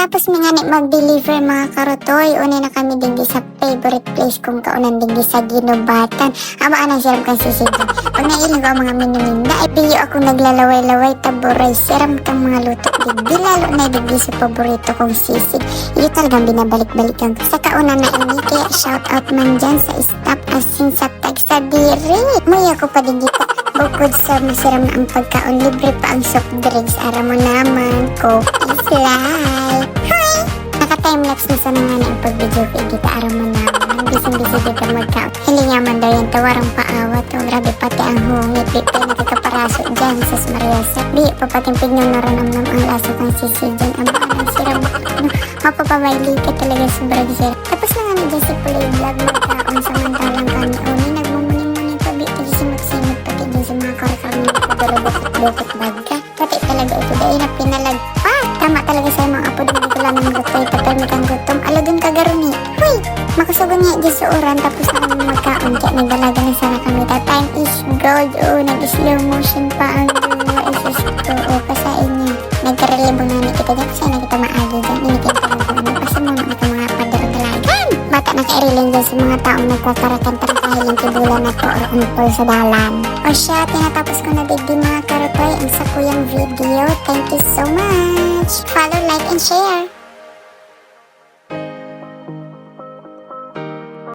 Tapos mi nga ni mag-deliver mga karotoy. Una na kami din di sa favorite place kong kaunan din di sa ginubatan. Ama anang siram kang sisig. Pag nailing ko mga minuminda, ay piyo ako naglalaway-laway taburay. Siram kang mga luto digdi. Lalo na digdi sa paborito kong sisig. Iyo talagang binabalik-balikan ko. Sa kauna na ini, kaya shout out man dyan sa staff asin sa tag sa diri. Muy ako pa digdi pa. Bukod sa masiram ang pagkaon, libre pa ang soft drinks. Ara mo naman, fly. Hi! Naka-timelapse na sa mga ang pag-video ko, igita ara mo naman. Bising-bising dito magkaon. Hilingaman daw yan, tawarang paawat. Oh, grabe pati ang hungit. Di pa nakakaparaso dyan, sus Maria. Di pa pating pignan na ranamnam ang lasa ng sisi dyan. Ang baan siram. Ano, mapapamayli ka talaga sobrang sir. Tapos na nga na dyan si Puloy Vlog magkaon samantalang kami. Uni, nagmumuning-muning pa. Di, di simag-simag pati dyan sa mga karkar na pagdurubot-bukot baga. Pati talaga ito dahil na pinalagpat. Alagun ka garuni. Huy! Makasugon niya dyan sa oran tapos na magkaon. Kaya nagdalaga na sana kami. The time is gold. Oh, nag-slow motion pa ang dalawa. Isus ko. Oh, pasain niya. Nagkarelibong na ni kita dyan. Kasi na kita maagi dyan. Inikin ka lang kami. Kasi muna ito mga padar-dalagan. Bata na kairiling dyan sa mga taong nagkakarakan-tarakahiling tibulan ako or unpol sa dalan. O siya, tinatapos ko na digdi mga karotoy ang sa kuyang video. Thank you so much. Follow, like, and share.